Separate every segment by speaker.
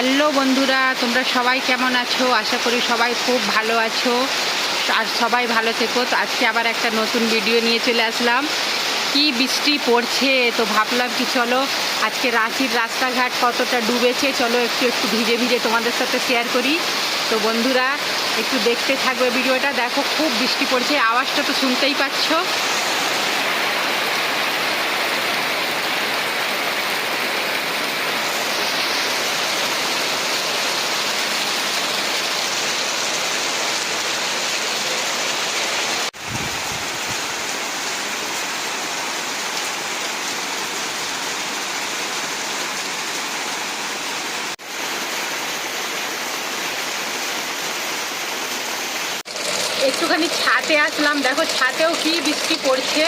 Speaker 1: Hello বন্ধুরা, তোমরা সবাই কেমন আছো? আশা করি সবাই খুব ভালো আছো। আর সবাই ভালো থেকো। তো আজকে আবার একটা নতুন ভিডিও নিয়ে চলে আসলাম। কি বৃষ্টি পড়ছে? তো ভাবলাম কি চলো, আজকে রাঁচির রাস্তাঘাট কতটা ডুবেছে, চলো একটু একটু ভিজে ভিজে তোমাদের সাথে শেয়ার করি। তো বন্ধুরা, একটু দেখতে থাকবে ভিডিওটা দেখো, খুব বৃষ্টি পড়ছে। আওয়াজটা তো শুনতেই পাচ্ছ। একটুখানি ছাতে আসলাম। দেখো ছাতেও কি বৃষ্টি পড়ছে?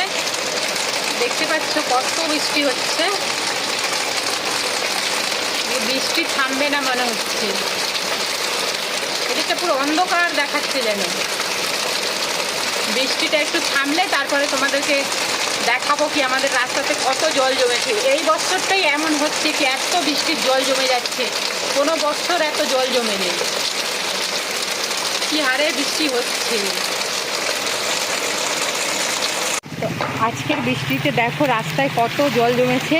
Speaker 1: দেখতে পাচ্ছ কত বৃষ্টি হচ্ছে। বৃষ্টি থামবে না মনে হচ্ছে। এদিকটা পুরো অন্ধকার দেখাচ্ছে যেন। বৃষ্টিটা একটু থামলে তারপরে তোমাদেরকে দেখাবো কি আমাদের রাস্তাতে কত জল জমেছে। এই বছরটাই এমন হচ্ছে কি, এত বৃষ্টির জল জমে যাচ্ছে। কোনো বছর এত জল জমে নেই হারে বৃষ্টি হচ্ছে। আজকের বৃষ্টিতে দেখো রাস্তায় কত জল জমেছে।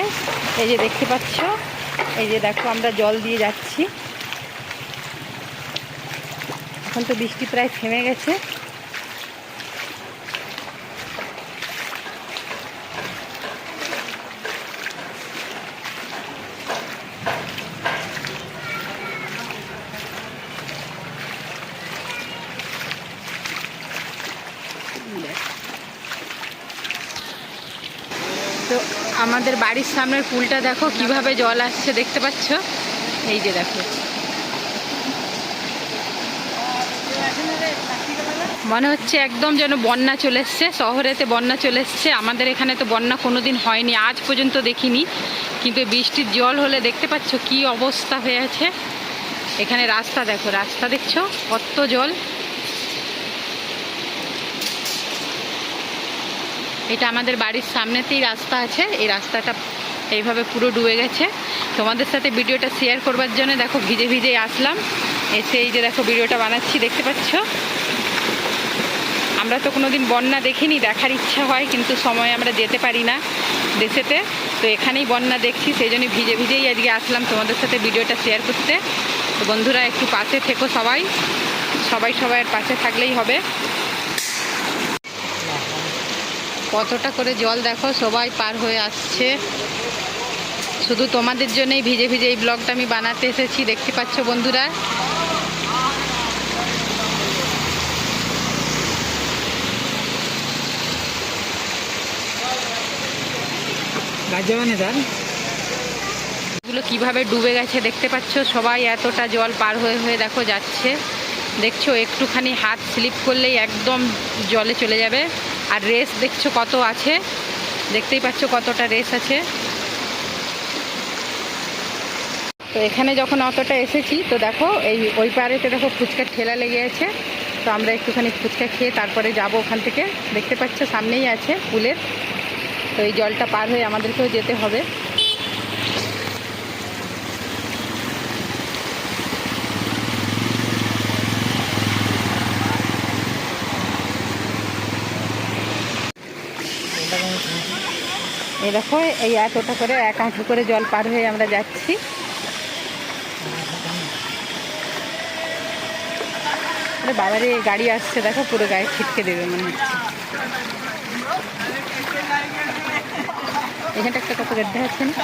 Speaker 1: এই যে দেখতে পাচ্ছ, এই যে দেখো আমরা জল দিয়ে যাচ্ছি। এখন তো বৃষ্টি প্রায় থেমে গেছে। তো আমাদের বাড়ির সামনের পুলটা দেখো, কীভাবে জল আসছে দেখতে পাচ্ছ? এই যে দেখো। মনে হচ্ছে একদম যেন বন্যা চলে এসছে। শহরেতে বন্যা চলে এসছে। আমাদের এখানে তো বন্যা কোনোদিন হয়নি, আজ পর্যন্ত দেখিনি। কিন্তু বৃষ্টির জল হলে দেখতে পাচ্ছ কি অবস্থা হয়ে আছে। এখানে রাস্তা দেখো, রাস্তা দেখছ? কত জল। এটা আমাদের বাড়ির সামনেতেই রাস্তা আছে। এই রাস্তাটা এইভাবে পুরো ডুবে গেছে। তোমাদের সাথে ভিডিওটা শেয়ার করবার জন্য দেখো ভিজে ভিজে আসলাম। এসে এই যে দেখো ভিডিওটা বানাচ্ছি, দেখতে পাচ্ছ? আমরা তো কোনোদিন বন্যা দেখিনি, দেখার ইচ্ছা হয়, কিন্তু সময় আমরা যেতে পারি না দেশেতে। তো এখানেই বন্যা দেখছি সেই জন্য ভিজে ভিজেই আজকে আসলাম তোমাদের সাথে ভিডিওটা শেয়ার করতে। তো বন্ধুরা, একটু পাশে থেকো সবাই। সবাই সবাইয়ের পাশে থাকলেই হবে। কতটা করে জল দেখো সবাই পার হয়ে আসছে। শুধু তোমাদের জন্যই ভিজে ভিজে এই ব্লগটা আমি বানাতে এসেছি দেখতে পাচ্ছ বন্ধুরা? এগুলো কীভাবে ডুবে গেছে দেখতে পাচ্ছ? সবাই এতটা জল পার হয়ে হয়ে দেখো যাচ্ছে। দেখছ একটুখানি হাত স্লিপ করলেই একদম জলে চলে যাবে। আর রেস দেখছ কত আছে? দেখতেই পাচ্ছ কতটা রেস আছে। তো এখানে যখন অতটা এসেছি, তো দেখো এই, ওই পাড়েতে দেখো ফুচকার ঠেলা লেগে আছে। তো আমরা একটুখানি ফুচকা খেয়ে তারপরে যাব ওখান থেকে। দেখতে পাচ্ছ সামনেই আছে পুলের। তো এই জলটা পার হয়ে আমাদেরকেও যেতে হবে। দেখো, এই এতটা করে এক হাঁটু করে জল পার হয়ে আমরা যাচ্ছি বাবারে গাড়ি আসছে, দেখো পুরো গায়ে ছিটকে দেবে মনে হচ্ছে এখানটা একটা কত গড্ডা আছে না।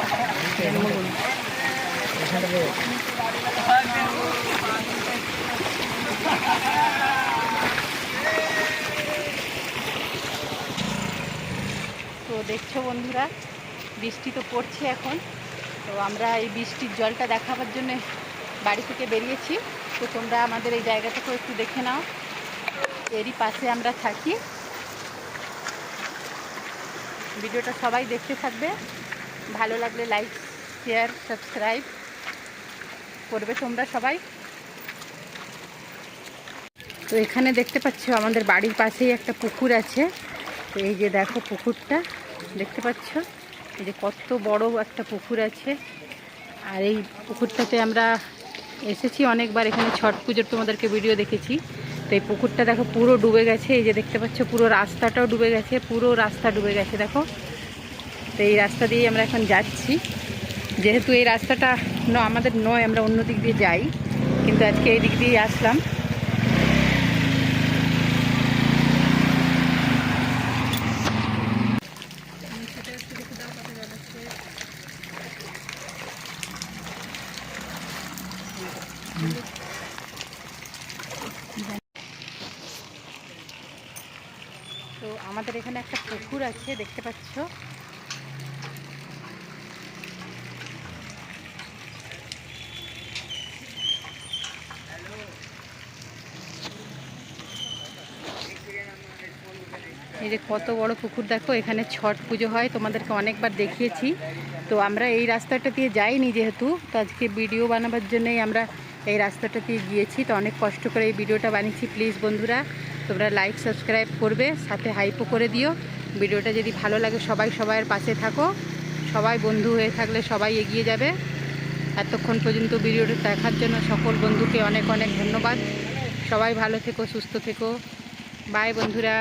Speaker 1: দেখছ বন্ধুরা, বৃষ্টি তো পড়ছে এখন। তো আমরা এই বৃষ্টির জলটা দেখাবার জন্য বাড়ি থেকে বেরিয়েছি। তো তোমরা আমাদের এই জায়গাটাকেও একটু দেখে নাও। এরই পাশে আমরা থাকি। ভিডিওটা সবাই দেখতে থাকবে। ভালো লাগলে লাইক, শেয়ার, সাবস্ক্রাইব করবে তোমরা সবাই। তো এখানে দেখতে পাচ্ছ আমাদের বাড়ির পাশেই একটা পুকুর আছে। তো এই যে দেখো পুকুরটা। দেখতে পাচ্ছ? এই যে কত বড় একটা পুকুর আছে। আর এই পুকুরটাতে আমরা এসেছি অনেকবার, এখানে ছট পুজোর তোমাদেরকে ভিডিও দেখেছি। তো এই পুকুরটা দেখো পুরো ডুবে গেছে, এই যে দেখতে পাচ্ছ পুরো রাস্তাটাও ডুবে গেছে, পুরো রাস্তা ডুবে গেছে, দেখো। তো এই রাস্তা দিয়ে আমরা এখন যাচ্ছি। যেহেতু এই রাস্তাটা আমাদের নয়, আমরা অন্য দিক দিয়ে যাই। কিন্তু আজকে এই দিক দিয়ে আসলাম। আমাদের এখানে একটা পুকুর আছে, দেখতে পাচ্ছ? এই যে কত বড় পুকুর, দেখো, এখানে ছট পুজো হয়, তোমাদেরকে অনেকবার দেখিয়েছি। তো আমরা এই রাস্তাটা দিয়ে যাইনি যেহেতু, তো আজকে ভিডিও বানাবার জন্যই আমরা এই রাস্তাটা দিয়ে গিয়েছি। তো অনেক কষ্ট করে এই ভিডিওটা বানিয়েছি। প্লিজ বন্ধুরা তোমরা লাইক সাবস্ক্রাইব করবে, সাথে হাইপও করে দিও। ভিডিওটা যদি ভালো লাগে, সবাই সবাইয়ের পাশে থাকো। সবাই বন্ধু হয়ে থাকলে সবাই এগিয়ে যাবে। এতক্ষণ পর্যন্ত ভিডিওটা দেখার জন্য সকল বন্ধুকে অনেক অনেক ধন্যবাদ। সবাই ভালো থেকো, সুস্থ থেকো। বাই বন্ধুরা।